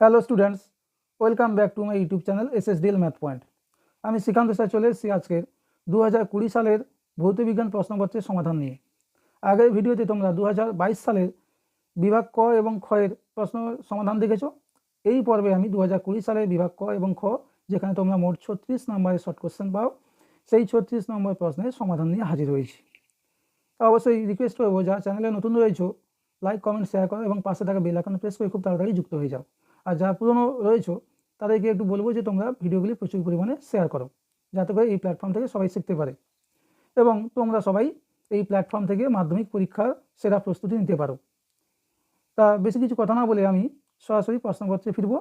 Hello students welcome back to my YouTube channel S S DL math point আমি Srikanta sir চলে এসেছি আজকের দু হাজার কুড়ি সালের ভৌতবিজ্ঞান প্রশ্নপত্রের সমাধান নিয়ে। আগের ভিডিওতে তোমরা দু হাজার বাইশ সালের বিভাগ ক এবং খয়ের প্রশ্ন সমাধান দেখেছ। এই পর্বে আমি দু হাজার কুড়ি সালের বিভাগ ক এবং খ, যেখানে তোমরা মোট ছত্রিশ নম্বরের শর্ট কোশ্চেন পাও, সেই ছত্রিশ নম্বর প্রশ্নের সমাধান নিয়ে হাজির হয়েছি। অবশ্যই রিকোয়েস্ট করব, যারা চ্যানেলে নতুন রয়েছো লাইক কমেন্ট শেয়ার করো এবং পাশে থাকা বেল আইকন প্রেস করে খুব তাড়াতাড়ি যুক্ত হয়ে যাও। আর যারা পুরনো রয়েছো, তাদেরকে একটু বলব যে তোমরা ভিডিওগুলি প্রচুর পরিমাণে শেয়ার করো, যাতে করে এই প্ল্যাটফর্ম থেকে সবাই শিখতে পারে এবং তোমরা সবাই এই প্ল্যাটফর্ম থেকে মাধ্যমিক পরীক্ষার সেরা প্রস্তুতি নিতে পারো। তা বেশি কিছু কথা না বলে আমি সরাসরি প্রশ্নপত্রে ফিরব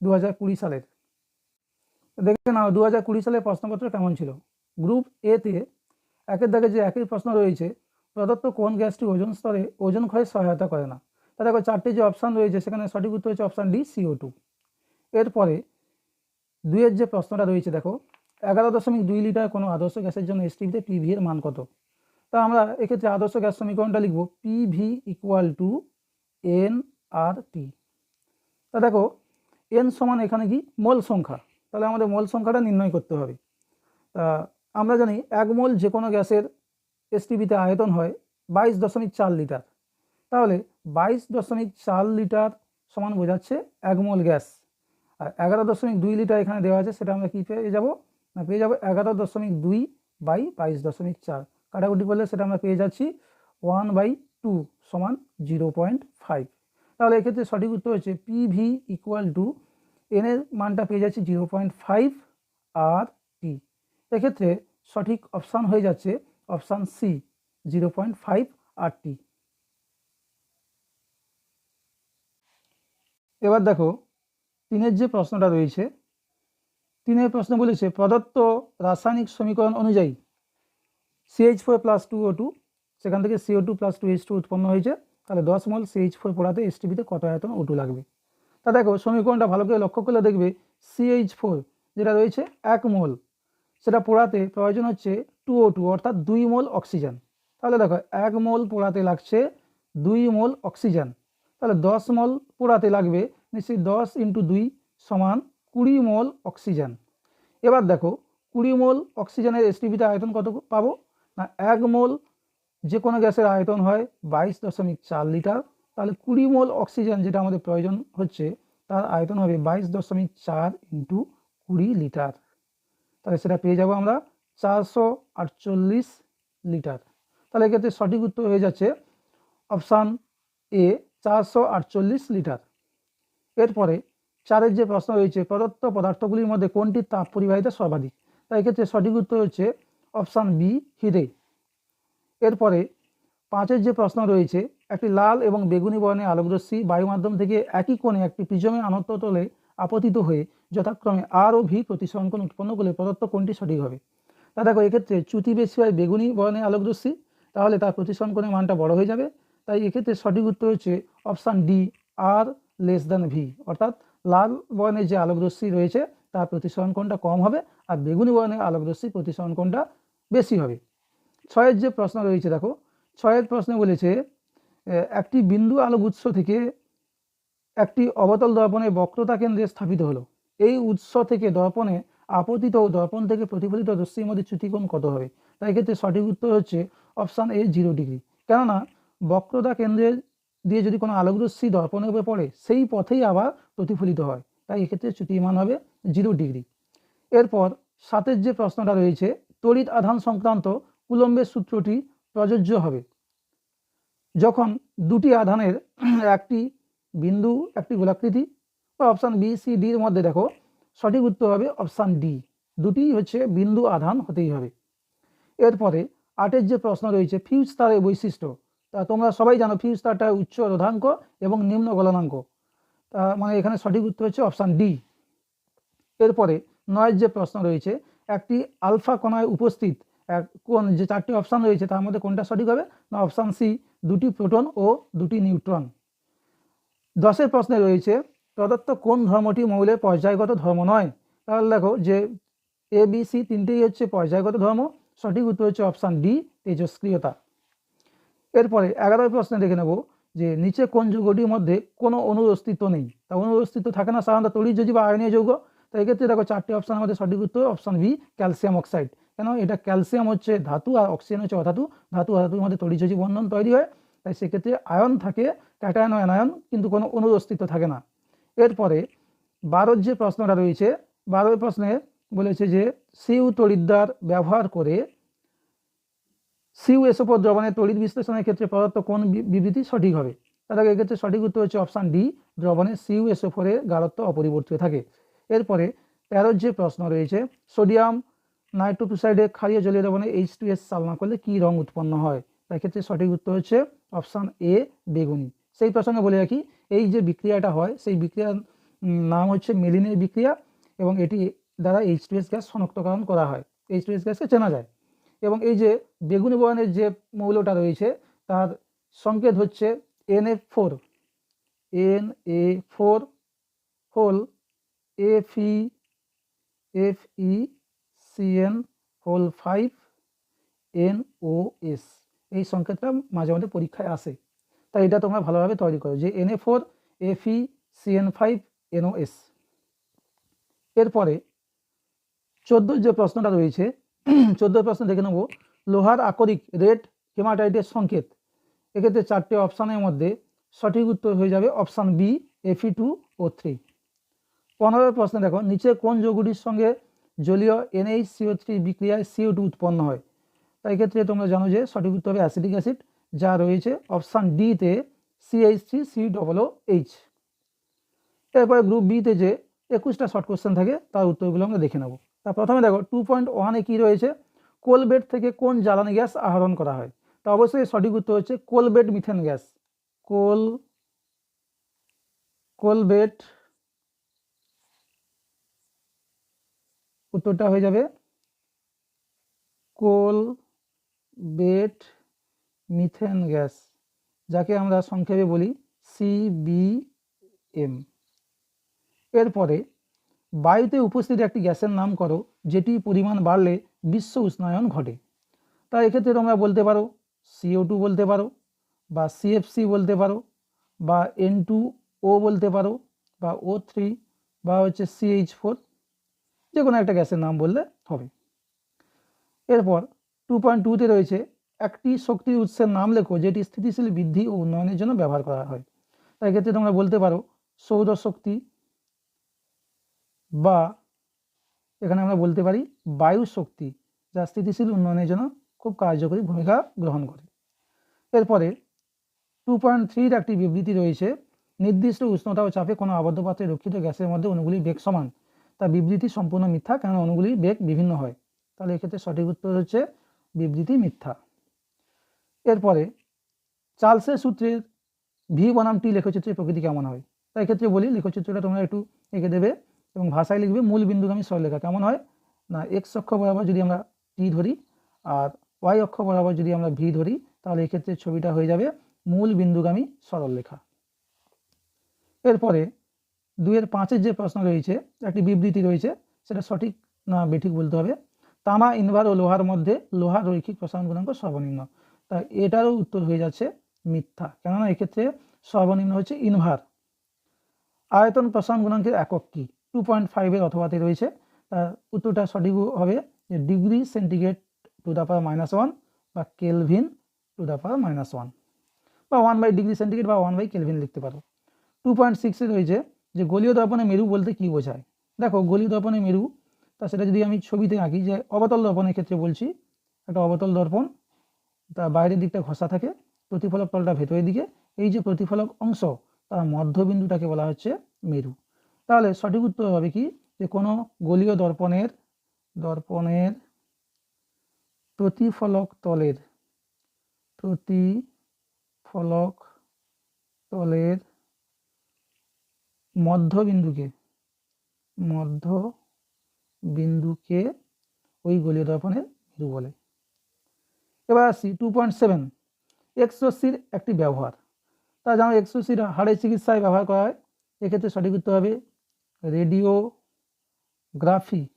দু হাজার কুড়ি সালের। দেখে নাও দু হাজার কুড়ি সালের প্রশ্নপত্র কেমন ছিল? গ্রুপ এতে একের দাগে যে একই প্রশ্ন রয়েছে, প্রদত্ত কোন গ্যাসটি ওজন স্তরে, ওজন ক্ষয়ে সহায়তা করে না। দেখো চারটে যে অপশান রয়েছে, সেখানে সঠিক উত্তর হচ্ছে অপশান ডি সিও টু এরপরে দুইয়ের যে প্রশ্নটা রয়েছে, দেখো, এগারো দশমিক দুই লিটার কোনো আদর্শ গ্যাসের জন্য এসটিভিতে পিভি এর মান কত? তা আমরা এক্ষেত্রে আদর্শ গ্যাস সমীকরণটা লিখব PV equal to N R T তা দেখো এন সমান এখানে কি? মোল সংখ্যা। তাহলে আমাদের মোল সংখ্যাটা নির্ণয় করতে হবে। তা আমরা জানি এক মোল যে কোনো গ্যাসের এসটিভিতে আয়তন হয় বাইশ দশমিক চার লিটার। তাহলে বাইশ দশমিক চার লিটার সমান বোঝাচ্ছে এক মোল গ্যাস। আর এগারো দশমিক দুই লিটার এখানে দেওয়া আছে, সেটা আমরা কী পেয়ে যাব? না, পেয়ে যাব এগারো দশমিক দুই বাই বাইশ দশমিক চার। কাটাকুটি করলে সেটা আমরা পেয়ে যাচ্ছি ওয়ান বাই টু সমান জিরো পয়েন্ট ফাইভ। তাহলে এক্ষেত্রে সঠিক উত্তর হচ্ছে পিভি ইকুয়াল টু এনের মানটা পেয়ে যাচ্ছি zero point five R T. এক্ষেত্রে সঠিক অপশান হয়ে যাচ্ছে option C, zero point five R T. এবার দেখো, তিনের যে প্রশ্নটা রয়েছে, তিনের প্রশ্ন বলেছে, প্রদত্ত রাসায়নিক সমীকরণ অনুযায়ী CH four plus two O two সেখান থেকে CO two plus two H two উৎপন্ন হয়েছে, তাহলে দশ মোল সিএইচ ফোর পড়াতে এসটিভিতে কত আয়তন ও টু লাগবে? তা দেখো, সমীকরণটা ভালো করে লক্ষ্য করলে দেখবে সিএইচ ফোর যেটা রয়েছে, এক মোল, সেটা পোড়াতে প্রয়োজন হচ্ছে টু ও টু অর্থাৎ দুই মোল অক্সিজেন। তাহলে দেখো, এক মোল পোড়াতে লাগছে দুই মোল অক্সিজেন। তাহলে দশ মোল পোড়াতে লাগবে নিশ্চয়ই দশ ইন্টু দুই সমান কুড়ি মোল অক্সিজেন। এবার দেখো, কুড়ি মোল অক্সিজেনের এসটিভিতে আয়তন কত পাবো? না, এক মোল যে কোনো গ্যাসের আয়তন হয় বাইশ দশমিক চার লিটার। তাহলে কুড়ি মোল অক্সিজেন যেটা আমাদের প্রয়োজন হচ্ছে, তার আয়তন হবে বাইশ দশমিক চার ইন্টু কুড়ি লিটার। তাহলে সেটা পেয়ে যাব আমরা চারশো আটচল্লিশ লিটার। তাহলে এক্ষেত্রে সঠিক উত্তর হয়ে যাচ্ছে অপশান এ, চারশো আটচল্লিশ লিটার। এরপরে চারের যে প্রশ্ন রয়েছে, প্রদত্ত পদার্থগুলির মধ্যে কোনটির তাপ পরিবাহিতা সর্বাধিক? তাই এক্ষেত্রে সঠিক উত্তর হচ্ছে অপশান বি হিরে এরপরে পাঁচের যে প্রশ্ন রয়েছে, একটি লাল এবং বেগুনি বর্ণের আলোকরশ্মি বায়ুমাধ্যম থেকে একই কোণে একটি প্রিজমে আনত্ত তলে আপতিত হয়ে যথাক্রমে আর ও ভি প্রতিসরণ কোণ উৎপন্ন করলে প্রদত্ত কোনটি সঠিক হবে? তা দেখো, এক্ষেত্রে চ্যুতি বেশি হয় বেগুনি বর্ণের আলোকরশ্মি, তাহলে তার প্রতিসরণ কোণের মানটা বড় হয়ে যাবে। তাই এক্ষেত্রে সঠিক উত্তর হচ্ছে option D R less than V অর্থাৎ লাল বর্ণের যে আলোকরশ্মি রয়েছে, তার প্রতিসরণ কোণটা কম হবে আর বেগুনি বর্ণের আলোকরশ্মি প্রতিসরণ কোণটা বেশি হবে। ছয়ের যে প্রশ্ন রয়েছে, দেখো, ছয়ের প্রশ্নে বলেছে একটি বিন্দু আলোক উৎস থেকে একটি অবতল দর্পণে বক্রতা কেন্দ্রে স্থাপিত হলো। এই উৎস থেকে দর্পণে আপতিত ও দর্পণ থেকে প্রতিফলিত রশ্মির মধ্যে চ্যুতিকোণ কত হবে? তাই এক্ষেত্রে সঠিক উত্তর হচ্ছে অপশান এ জিরো ডিগ্রি কেননা বক্রতা কেন্দ্রের দিয়ে যদি কোনো আলোকরশ্মি দর্পণের উপরে পড়ে, সেই পথেই আবার প্রতিফলিত হয়। তাই এক্ষেত্রে চ্যুতির মান হবে জিরো ডিগ্রি এরপর সাতের যে প্রশ্নটা রয়েছে, তড়িৎ আধান সংক্রান্ত কুলম্বের সূত্রটি প্রযোজ্য হবে। যখন দুটি আধানের একটি বিন্দু, একটি গোলাকৃতি, বা অপশান বি সি ডির মধ্যে দেখো, সঠিক উত্তর হবে অপশান ডি দুটি হচ্ছে বিন্দু আধান হতেই হবে। এরপরে আটের যে প্রশ্ন রয়েছে, ফিউজ তারের বৈশিষ্ট্য। তা তোমরা সবাই জানো ফিউজ তারটা উচ্চ রোধাঙ্ক এবং নিম্ন গলনাঙ্ক। তা মানে এখানে সঠিক উত্তর হচ্ছে অপশান ডি। এরপরে নয়ের যে প্রশ্ন রয়েছে, একটি আলফা কণায় উপস্থিত এক কোন যে চারটি অপশান রয়েছে, তার মধ্যে কোনটা সঠিক হবে? না, অপশান সি, দুটি প্রোটন ও দুটি নিউট্রন। দশের প্রশ্নে রয়েছে, প্রদত্ত কোন ধর্মটি মৌলের পর্যায়গত ধর্ম নয়? তাহলে দেখো যে এ, বি, সি তিনটেই হচ্ছে পর্যায়গত ধর্ম। সঠিক উত্তর হচ্ছে অপশান ডি, তেজস্ক্রিয়তা। এরপরে এগারোই প্রশ্নে দেখে নেব যে নিচে কোন যুগটির মধ্যে কোনো অনুর অস্তিত্ব নেই। তা অনুর অস্তিত্ব থাকে না সাধারণত তড়িৎ যদি বা আয়নীয় যৌগ। তো এক্ষেত্রে দেখো চারটি অপশান আমাদের সঠিক উত্তর অপশান বি ক্যালসিয়াম অক্সাইড কেন? এটা ক্যালসিয়াম হচ্ছে ধাতু আর অক্সিজেন হচ্ছে অধাতু। ধাতু অধাতুর মধ্যে তড়িৎ বন্ধন তৈরি হয়, তাই সেক্ষেত্রে আয়ন থাকে ক্যাটায়ন অ্যানায়ন কিন্তু কোনো অনুর অস্তিত্ব থাকে না। এরপরে বারোর যে প্রশ্নটা রয়েছে বারোর প্রশ্নে বলেছে যে সিউ তড়িৎদ্বার ব্যবহার করে সিউ এসোপর দ্রবণের তড়িৎ বিশ্লেষণের ক্ষেত্রে প্রদত্ত কোন বিবৃতি সঠিক হবে? তাহলে এক্ষেত্রে সঠিক উত্তর হচ্ছে অপশান ডি দ্রবণে সিউ এসোফোরের গাঢ়ত্ব অপরিবর্তিত থাকে। এরপরে তেরোর যে প্রশ্ন রয়েছে, সোডিয়াম নাইট্রোক্লোসাইডে ক্ষারীয় জলীয় দ্রবণে এইচ টু এস চালনা করলে কী রং উৎপন্ন হয়? তার ক্ষেত্রে সঠিক উত্তর হচ্ছে অপশান এ বেগুনি। সেই প্রসঙ্গে বলে রাখি, এই যে বিক্রিয়াটা হয়, সেই বিক্রিয়ার নাম হচ্ছে মেলিনের বিক্রিয়া এবং এটি দ্বারা এইচ টু এস গ্যাস শনাক্তকরণ করা হয়। এইচ টু এস গ্যাসকে চেনা যায়। এবং এই যে বেগুনি বর্ণের যে মৌলটা রয়েছে, তার সংকেত হচ্ছে N F four N A four whole F E F E CN whole five N O S এই সংকেতটা মাঝে মাঝে পরীক্ষায় আসে। তাই এটা তোমরা ভালোভাবে তৈরি করো যে N A four F E C N five N O S এরপরে চোদ্দোর যে প্রশ্নটা রয়েছে চোদ্দ প্রশ্ন দেখে নেব। লোহার আকরিক রেড হেমাটাইটের সংকেত। এক্ষেত্রে চারটে অপশানের মধ্যে সঠিক উত্তর হয়ে যাবে option B F E two O three পনেরো প্রশ্ন দেখো, নিচে কোন যৌগটির সঙ্গে জলীয় এনএইচ সিও থ্রি বিক্রিয়ায় সিও টু উৎপন্ন হয়? তাই ক্ষেত্রে তোমরা জানো যে সঠিক উত্তর হবে অ্যাসিডিক অ্যাসিড, যা রয়েছে অপশান ডিতে CH three C double H এরপরে গ্রুপ বিতে যে একুশটা শর্ট কোশ্চেন থাকে, তার উত্তরগুলো আমরা দেখে নেব। তা প্রথমে দেখো টু পয়েন্ট ওয়ানে কী রয়েছে? কোলবেট থেকে কোন জ্বালানি গ্যাস আহরণ করা হয়? তো অবশ্যই সঠিক উত্তর হচ্ছে কোলবেট মিথেন গ্যাস। কোল, কোলবেট, উত্তরটা হয়ে যাবে কোল বেট মিথেন গ্যাস, যাকে আমরা সংক্ষেপে বলি সিবিএম এরপরে বায়ুতে উপস্থিত একটি গ্যাসের নাম করো, যেটি পরিমাণ বাড়লে বিশ্ব উষ্ণায়ন ঘটে। তা এক্ষেত্রে তোমরা বলতে পারো সিও টু বলতে পারো, বা সিএফসি বলতে পারো, বা এন টু ও বলতে পারো, বা ও থ্রি বা হচ্ছে সিএইচ ফোর যে কোনো একটা গ্যাসের নাম বললে হবে। এরপর টু পয়েন্ট টুতে রয়েছে, একটি শক্তির উৎসের নাম লেখো, যেটি স্থিতিশীল বৃদ্ধি ও উন্নয়নের জন্য ব্যবহার করা হয়। তাই ক্ষেত্রে তোমরা বলতে পারো, সৌরশক্তি বা এখানে আমরা বলতে পারি বায়ু শক্তি যা স্থিতিশীল উন্নয়নের জন্য খুব কার্যকরী ভূমিকা গ্রহণ করে। এরপরে টু পয়েন্ট থ্রির একটি বিবৃতি রয়েছে, নির্দিষ্ট উষ্ণতা ও চাপে কোনো আবদ্ধ পাত্রে রক্ষিত গ্যাসের মধ্যে অনুগুলি বেগ সমান। তা বিবৃতি সম্পূর্ণ মিথ্যা, কেন অণুগুলির বেগ বিভিন্ন হয়? তাহলে এক্ষেত্রে সঠিক উত্তর হচ্ছে বিবৃতি মিথ্যা। এরপরে চার্লসের সূত্রের ভি বনাম টি লেখচিত্রের প্রকৃতি কেমন হয়? তাই ক্ষেত্রে বলি, লেখচিত্রটা তোমরা একটু এঁকে দেবে। এবং ভাষায় লিখবে মূল বিন্দুগামী সরলরেখা কেমন হয়? না এক্স অক্ষ বরাবর যদি আমরা টি ধরি আর ওয়াই অক্ষ বরাবর যদি আমরা ভি ধরি, তাহলে এক্ষেত্রে ছবিটা হয়ে যাবে মূল বিন্দুগামী সরলরেখা এরপরে দুইয়ের পাঁচের যে প্রশ্ন রয়েছে, একটি বিবৃতি রয়েছে, সেটা সঠিক না বেঠিক বলতে হবে। তামা ইনভার ও লোহার মধ্যে লোহার রৈখিক প্রসারণ গুণাঙ্ক সর্বনিম্ন। তা এটারও উত্তর হয়ে যাচ্ছে মিথ্যা। কেননা এক্ষেত্রে সর্বনিম্ন হচ্ছে ইনভার। আয়তন প্রসারণ গুণাঙ্কের একক কি? টু পয়েন্ট ফাইভের অথবাতে রয়েছে। তার উত্তরটা সঠিক হবে যে degree centigrade to the power minus one বা kelvin to the power minus one বা ওয়ান বাই ডিগ্রি সেন্টিগ্রেড বা ওয়ান বাই কেলভিন লিখতে পারো। টু পয়েন্ট সিক্সে রয়েছে যে গলীয় দর্পণে মেরু বলতে কী বোঝায়? দেখো, গলীয় দর্পণে মেরু, তা সেটা যদি আমি ছবিতে আঁকি যে অবতল দর্পণের ক্ষেত্রে বলছি, একটা অবতল দর্পণ তার বাইরের দিকটা ঘষা থাকে, প্রতিফলক তলটা ভেতরের দিকে, এই যে প্রতিফলক অংশ, তার মধ্যবিন্দুটাকে বলা হচ্ছে মেরু। তাহলে সঠিক উত্তর হবে কি? যে কোনো গলীয় দর্পণের দর্পণের প্রতিফলক তলের প্রতিফলক তলের মধ্যবিন্দুকে মধ্য বিন্দুকে ওই গলীয় দর্পণের মেরু বলে। এবার আসি টু পয়েন্ট সেভেন এক্সোসির একটি ব্যবহার। তা জানো এক্সোসির হাড়ের চিকিৎসায় ব্যবহার করা হয়। এক্ষেত্রে সঠিক উত্তর হবে রেডিওগ্রাফি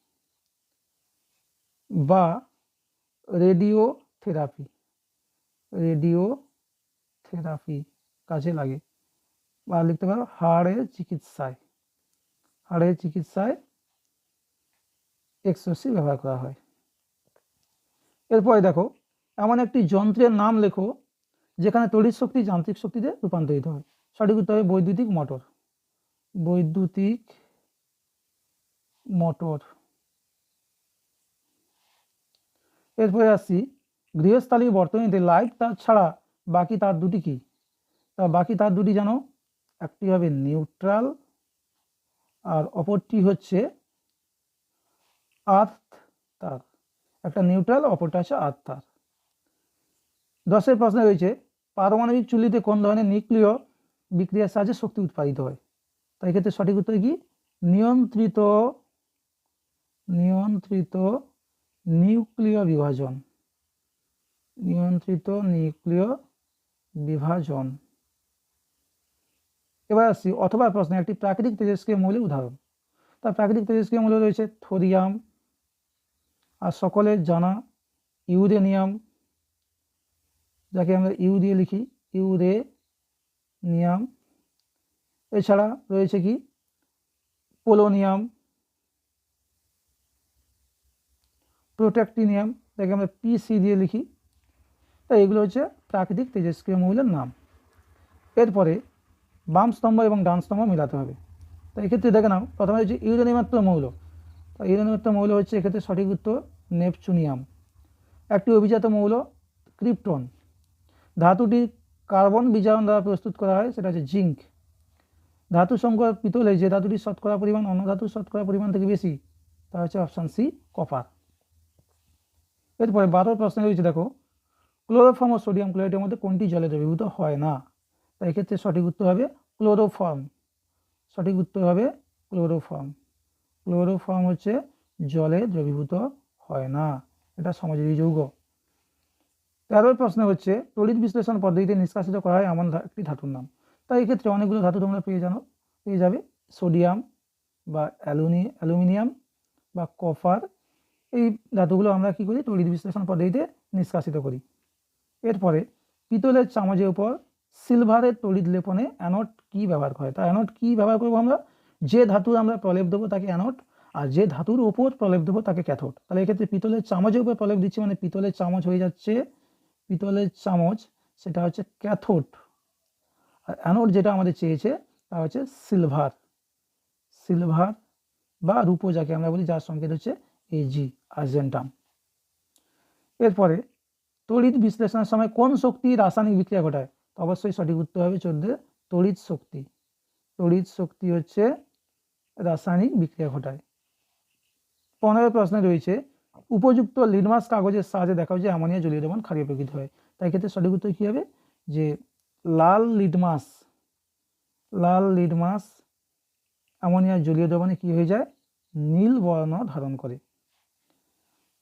বা রেডিও থেরাপি রেডিও থেরাপি কাজে লাগে। বা লিখতে পারো হাড়ের চিকিৎসায়। হাড়ের চিকিৎসায় এক্সোসি ব্যবহার করা হয়। এরপরে দেখো, এমন একটি যন্ত্রের নাম লেখো, যেখানে তড়িৎ শক্তি যান্ত্রিক শক্তিতে রূপান্তরিত হয়। সঠিক উত্তর বৈদ্যুতিক মোটর। বৈদ্যুতিক মোটর। এরপরে আসছি গৃহস্থালী বর্তনীতে লাইট তার ছাড়া বাকি তার দুটি কি? তা বাকি তার দুটি জানো, একটি হবে নিউট্রাল আর অপরটি হচ্ছে আর্থ তার। একটা নিউট্রাল অপরটা হচ্ছে আর্থ তার। দশের প্রশ্নে রয়েছে, পারমাণবিক চুল্লিতে কোন ধরনের নিউক্লিয় বিক্রিয়ার সাহায্যে শক্তি উৎপাদিত হয়? তাই ক্ষেত্রে সঠিক উত্তর কি? নিয়ন্ত্রিত নিয়ন্ত্রিত নিউক্লিয় বিভাজন। নিয়ন্ত্রিত নিউক্লিয় বিভাজন। এবার আসছি অথবা প্রশ্নে একটি প্রাকৃতিক তেজস্ক্রিয় মৌলের উদাহরণ। তার প্রাকৃতিক তেজস্ক্রিয় মৌল রয়েছে থোরিয়াম, আর সকলের জানা ইউরেনিয়াম, যাকে আমরা ইউ দিয়ে লিখি, ইউরেনিয়াম। এছাড়া রয়েছে কি? পোলোনিয়াম প্রোটেক্টিনিয়াম যাকে আমরা পিসি দিয়ে লিখি। তাই এগুলো হচ্ছে প্রাকৃতিক তেজস্ক্রিয় মৌলের নাম। এরপরে বাম স্তম্ভ এবং ডান স্তম্ভ মেলাতে হবে। তো এক্ষেত্রে দেখে নাও, প্রথমে হচ্ছে ইউরেনিয়ামাত্র মৌল। তো ইউরেনিয়ামাত্র মৌল হচ্ছে এক্ষেত্রে সঠিক উত্তর নেপচুনিয়াম। একটি অভিজাত মৌল, ক্রিপ্টন। ধাতুটি কার্বন বিজারণ দ্বারা প্রস্তুত করা হয়, সেটা হচ্ছে জিঙ্ক। ধাতু সংকর পিতলে যে ধাতুটির শতকরা পরিমাণ, অন্য ধাতুর শতকরা পরিমাণ থেকে বেশি, তা হচ্ছে অপশান সি, কপার। এরপরে বারো প্রশ্নে রয়েছে, দেখো। ক্লোরোফর্ম ও সোডিয়াম ক্লোরাইডের মধ্যে কোনটি জলে দ্রবীভূত হয় না? তাই এক্ষেত্রে সঠিক উত্তর হবে ক্লোরোফর্ম। সঠিক উত্তর হবে ক্লোরোফর্ম। ক্লোরোফর্ম হচ্ছে জলে দ্রবীভূত হয় না। এটা সমাজজীবী যৌগ। তেরো প্রশ্ন হচ্ছে, তড়িৎ বিশ্লেষণ পদ্ধতিতে নিষ্কাশিত করা হয় এমন একটি ধাতুর নাম। তাই এক্ষেত্রে অনেকগুলো ধাতু তোমরা পেয়ে জানো, পেয়ে যাবে। সোডিয়াম বা অ্যালুমিনিয়াম বা কপার এই ধাতুগুলো আমরা কি করি? তড়িৎ বিশ্লেষণ পদ্ধতিতে নিষ্কাশিত করি। এরপরে পিতলের চামচের উপর সিলভারের তড়িৎ লেপনে অ্যানোড কি ব্যবহার করে? তা অ্যানোড কি ব্যবহার করব আমরা? যে ধাতুর আমরা প্রলেপ দেবো তাকে অ্যানোড আর যে ধাতুর ওপর প্রলেপ দেবো তাকে ক্যাথোড তাহলে এক্ষেত্রে পিতলের চামচের উপর প্রলেপ দিচ্ছি মানে পিতলের চামচ হয়ে যাচ্ছে, পিতলের চামচ সেটা হচ্ছে ক্যাথোড আর অ্যানোড যেটা আমাদের চেয়েছে তা হচ্ছে সিলভার সিলভার বা রূপো যাকে আমরা বলি, যার সংকেত হচ্ছে এজি আর্জেন্টাম এরপরে, তড়িৎ বিশ্লেষণের সময় কোন শক্তি রাসায়নিক বিক্রিয়া ঘটায়? তো অবশ্যই সঠিক উত্তর হবে চোদ্দে তড়িৎ শক্তি। তড়িৎ শক্তি হচ্ছে রাসায়নিক বিক্রিয়া ঘটায়। পনেরো প্রশ্নে রয়েছে, উপযুক্ত লিডমাস কাগজের সাহায্যে দেখা যে অ্যামোনিয়া জলীয় দ্রবণ ক্ষারীয় প্রকৃতি হয়। তাই ক্ষেত্রে সঠিক উত্তর কী হবে? যে লাল লিডমাস লাল লিডমাস অ্যামোনিয়া জলীয় দ্রবণে কী হয়ে যায়? নীল বর্ণ ধারণ করে।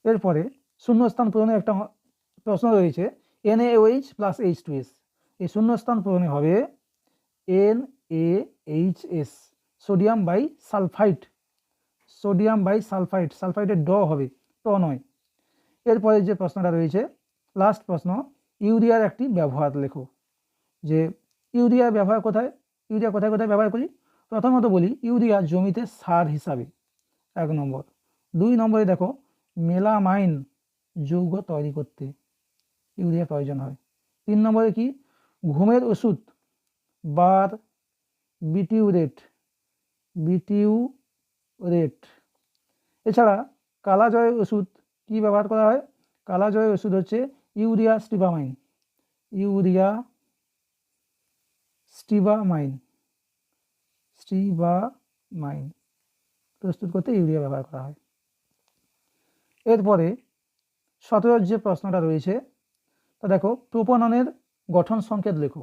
এরপরে শূন্যস্থান পূরণে একটা প্রশ্ন রয়েছে N H plus H two S এই শূন্যস্থান পূরণে হবে N A H S sodium bisulphide sodium bisulphide সালফাইডের ড হবে, ট নয়। এরপরে যে প্রশ্নটা রয়েছে লাস্ট প্রশ্ন, ইউরিয়ার একটি ব্যবহার লেখো। যে ইউরিয়ার ব্যবহার কোথায়? ইউরিয়া কোথায় কোথায় ব্যবহার করি? প্রথমত বলি, ইউরিয়া জমিতে সার হিসাবে। এক নম্বর। দুই নম্বরে দেখো মেলামাইন যৌগ তৈরি করতে ইউরিয়া প্রয়োজন হয়। তিন নম্বরে কি? ঘুমের ওষুধ, বার, বিটিউরেট বিটিউরেট। এছাড়া কালাজয়ের ওষুধ কি ব্যবহার করা হয়? কালাজয়ের ওষুধ হচ্ছে urea stibamine. Urea stibamine. Stibamine. প্রস্তুত করতে ইউরিয়া ব্যবহার করা হয়। এরপরে সতেরোর যে প্রশ্নটা রয়েছে, তা দেখো, প্রোপননের গঠন সংকেত লেখো।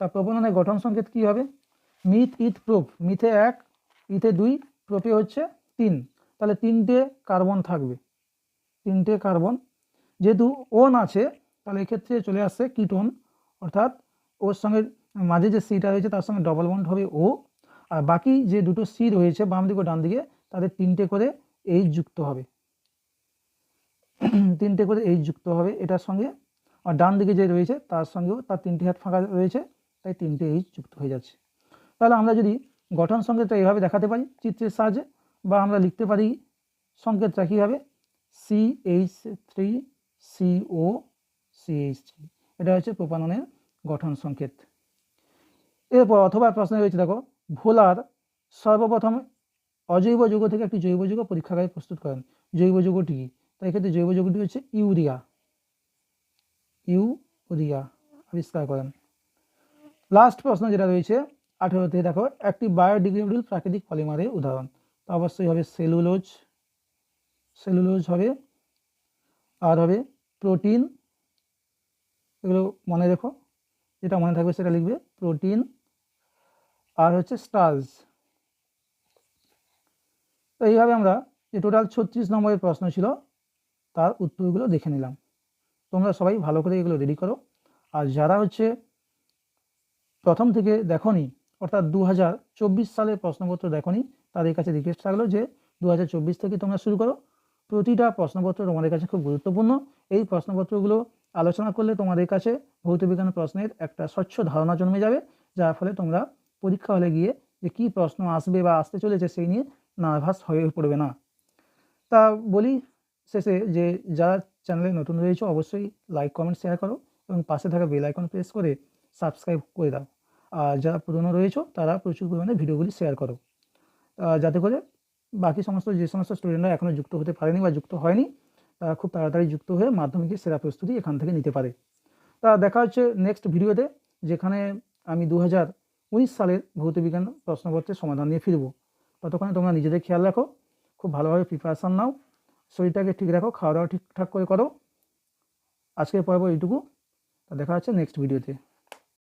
তা প্রোপননের গঠন সংকেত কি হবে? মিথ, ইথ প্রোপ মিথে এক, ইথে দুই, প্রোপে হচ্ছে তিন। তাহলে তিনটে কার্বন থাকবে। তিনটে কার্বন। যেহেতু ওন আছে, তাহলে এক্ষেত্রে চলে আসছে কিটোন, অর্থাৎ ওর সঙ্গে মাঝে যে সিটা রয়েছে, তার সঙ্গে ডবল বন্ড হবে ও। আর বাকি যে দুটো সি রয়েছে বাম দিকে ডান দিকে তাদের তিনটে করে এইচ যুক্ত হবে। তিনটে করে এইচ যুক্ত হবে, এটার সঙ্গে। আর ডান দিকে যে রয়েছে, তার সঙ্গেও তার তিনটে হাত ফাঁকা রয়েছে, তাই তিনটে এইচ যুক্ত হয়ে যাচ্ছে। তাহলে আমরা যদি গঠন সংকেতটা এইভাবে দেখাতে পারি, চিত্রের সাহায্যে, বা আমরা লিখতে পারি সংকেতটা কীভাবে? C H three CO CH three এটা হচ্ছে প্রোপাননের গঠন সংকেত। এরপর অথবা প্রশ্ন রয়েছে দেখো, ভোলার সর্বপ্রথম অজৈব যৌগ থেকে একটি জৈব যৌগ পরীক্ষাগারে প্রস্তুত করেন। জৈব যৌগটি কি? তাই এক্ষেত্রে জৈব যৌগটি হচ্ছে ইউরিয়া। ইউরিয়া, আবিষ্কার করেন। লাস্ট প্রশ্ন যেটা রয়েছে, আঠেরোতে দেখো, একটি বায়োডিগ্রেডেবল প্রাকৃতিক পলিমারের উদাহরণ। তা অবশ্যই হবে সেলুলোজ সেলুলোজ হবে, আর হবে প্রোটিন এগুলো মনে রেখো, যেটা মনে থাকবে সেটা লিখবে প্রোটিন আর হচ্ছে স্টার্চ তো এইভাবে আমরা যে টোটাল ছত্রিশ নম্বরের প্রশ্ন ছিল তার উত্তরগুলো দেখে নিলাম। তোমরা সবাই ভালো করে এগুলো রেডি করো। আর যারা হচ্ছে প্রথম থেকে দেখনি, অর্থাৎ দু হাজার চব্বিশ সালের প্রশ্নপত্র দেখনি, তাদের কাছে রিকোয়েস্ট থাকল যে দু হাজার চব্বিশ থেকে তোমরা শুরু করো। প্রতিটা প্রশ্নপত্র তোমাদের কাছে খুব গুরুত্বপূর্ণ। এই প্রশ্নপত্রগুলো আলোচনা করলে তোমাদের কাছে ভৌতবিজ্ঞান প্রশ্নের একটা স্বচ্ছ ধারণা জন্মে যাবে, যার ফলে তোমরা পরীক্ষা হলে গিয়ে যে কী প্রশ্ন আসবে বা আসতে চলেছে সেই নিয়ে নার্ভাস হয়ে পড়বে না। তা বলি শেষে যে যারা চ্যানেলে নতুন রয়েছে, অবশ্যই লাইক কমেন্ট শেয়ার করো এবং পাশে থাকা বেল আইকন প্রেস করে সাবস্ক্রাইব করে দাও। আর যারা পুরনো রয়েছে, তারা প্রচুর পরিমাণে ভিডিওগুলি শেয়ার করো। যাতে করে বাকি সমস্ত, যে সমস্ত স্টুডেন্টরা এখনও যুক্ত হতে পারেনি বা যুক্ত হয়নি, তারা খুব তাড়াতাড়ি যুক্ত হয়ে মাধ্যমিকের সেরা প্রস্তুতি এখান থেকে নিতে পারে। তা দেখা হচ্ছে নেক্সট ভিডিওতে যেখানে আমি দু হাজার উনিশ সালের ভৌতবিজ্ঞান প্রশ্নপত্রের সমাধান নিয়ে ফিরবো। ততক্ষণে তোমরা নিজেদের খেয়াল রাখো, খুব ভালোভাবে প্রিপারেশান নাও। শরীরটাকে ঠিক রাখো, খাওয়া দাওয়া ঠিকঠাক করে করো। আজকের পর্ব এইটুকু। দেখা হচ্ছে নেক্সট ভিডিওতে